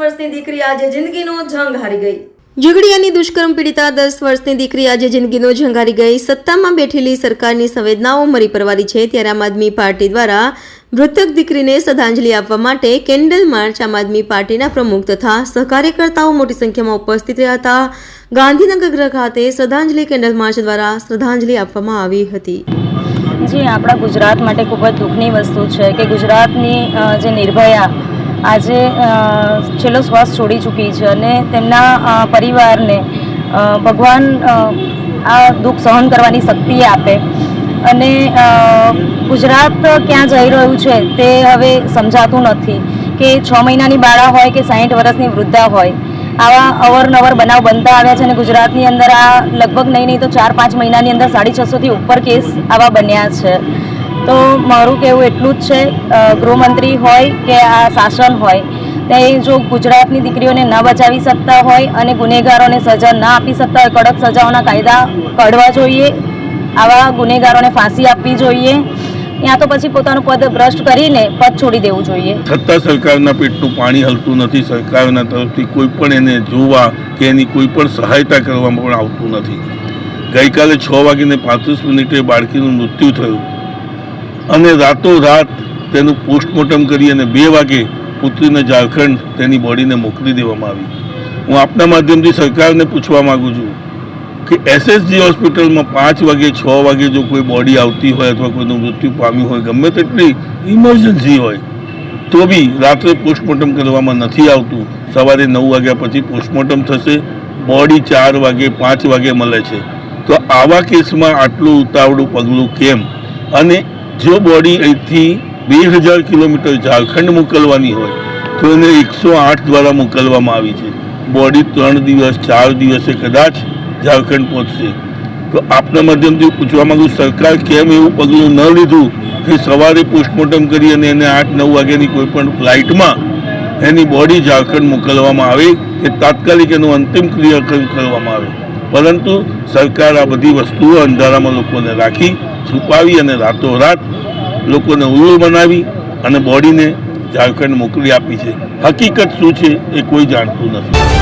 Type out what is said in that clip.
વર્ષની દીકરી આજે જિંદગીનો જંગ હારી ગઈ. ઝઘડિયાની દુષ્કર્મ પીડિતા દસ વર્ષની દીકરી આજે જિંદગીનો જંગારી ગઈ. સત્તામાં બેઠેલી સરકારની સંવેદનાઓ મરી પરવારી છે. ત્યારે આમ આદમી પાર્ટી દ્વારા મૃતક દીકરીને શ્રદ્ધાંજલિ આપવા માટે કેન્ડલ માર્ચ આમ આદમી પાર્ટીના પ્રમુખ તથા સહકાર્યકર્તાઓ મોટી સંખ્યામાં ઉપસ્થિત રહ્યા હતા. ગાંધીનગર ખાતે શ્રદ્ધાંજલિ કેન્ડલ માર્ચ દ્વારા શ્રદ્ધાંજલિ આપવામાં આવી હતી. જી આપણા ગુજરાત માટે ખૂબ જ દુઃખની વસ્તુ છે કે ગુજરાતની જે નિર્ભયા આજે છેલ્લો શ્વાસ છોડી ચૂકી છે અને તેમના પરિવારને ભગવાન આ દુઃખ સહન કરવાની શક્તિ આપે. અને ગુજરાત ક્યાં જઈ રહ્યું છે તે હવે સમજાતું નથી કે છ મહિનાની બાળા હોય કે સાહીઠ વર્ષની વૃદ્ધા હોય. આવા અવરનવર બનાવ બનતા આવ્યા છે અને ગુજરાતની અંદર આ લગભગ નહીં નહીં તો ચાર પાંચ મહિનાની અંદર સાડી છસોથી ઉપર કેસ આવા બન્યા છે. તો મારું કહેવું એટલું જ છે ગૃહમંત્રી હોય કે આ શાસન હોય, તે જો ગુજરાતની દીકરીઓને ન બચાવી શકતા હોય અને ગુનેગારોને સજા ના આપી શકતા હોય, કડક સજાઓના કાયદા કાઢવા જોઈએ, આવા ગુનેગારોને ફાંસી આપવી જોઈએ, યા તો પછી પોતાનું પદ ભ્રષ્ટ કરીને પદ છોડી દેવું જોઈએ. સત્તા સરકારના પેટનું પાણી હલતું નથી, સરકારના તરફથી કોઈ પણ એને જોવા કે એની કોઈ પણ સહાયતા કરવામાં પણ આવતું નથી. ગઈકાલે છ વાગીને પાંત્રીસ મિનિટે બાળકીનું મૃત્યુ થયું. અને રાતોરાત તેનું પોસ્ટમોર્ટમ કરી અને બે વાગે પુત્રીને ઝારખંડ તેની બોડીને મોકલી દેવામાં આવી. હું આપના માધ્યમથી સરકારને પૂછવા માગું છું કે એસએસજી હોસ્પિટલમાં પાંચ વાગે, છ વાગે જો કોઈ બોડી આવતી હોય અથવા કોઈનું મૃત્યુ પામ્યું હોય, ગમે તેટલી ઇમરજન્સી હોય, તો બી રાત્રે પોસ્ટમોર્ટમ કરવામાં નથી આવતું. સવારે નવ વાગ્યા પછી પોસ્ટમોર્ટમ થશે, બોડી ચાર વાગે, પાંચ વાગે મળે છે. તો આવા કેસમાં આટલું ઉતાવળું પગલું કેમ? અને જો બોડી અહીંથી બે હજાર કિલોમીટર ઝારખંડ મોકલવાની હોય, તો એને એકસો આઠ દ્વારા મોકલવામાં આવી છે. બોડી ત્રણ દિવસ, ચાર દિવસે કદાચ ઝારખંડ પહોંચશે. તો આપના માધ્યમથી પૂછવા માંગુ સરકાર કેમ એવું પગલું ન લીધું કે સવારે પોસ્ટમોર્ટમ કરી અને એને આઠ, નવ વાગ્યાની કોઈ પણ ફ્લાઇટમાં એની બોડી ઝારખંડ મોકલવામાં આવે કે તાત્કાલિક એનું અંતિમ ક્રિયાકર્મ કરવામાં આવે? પરંતુ સરકાર આ બધી વસ્તુઓ અંધારામાં લોકોને રાખી, છુપાવી અને રાતોરાત લોકોને ઉલ્લુ બનાવી અને બોડીને ઝારખંડ મોકલી આપી છે. હકીકત શું છે એ કોઈ જાણતું નથી.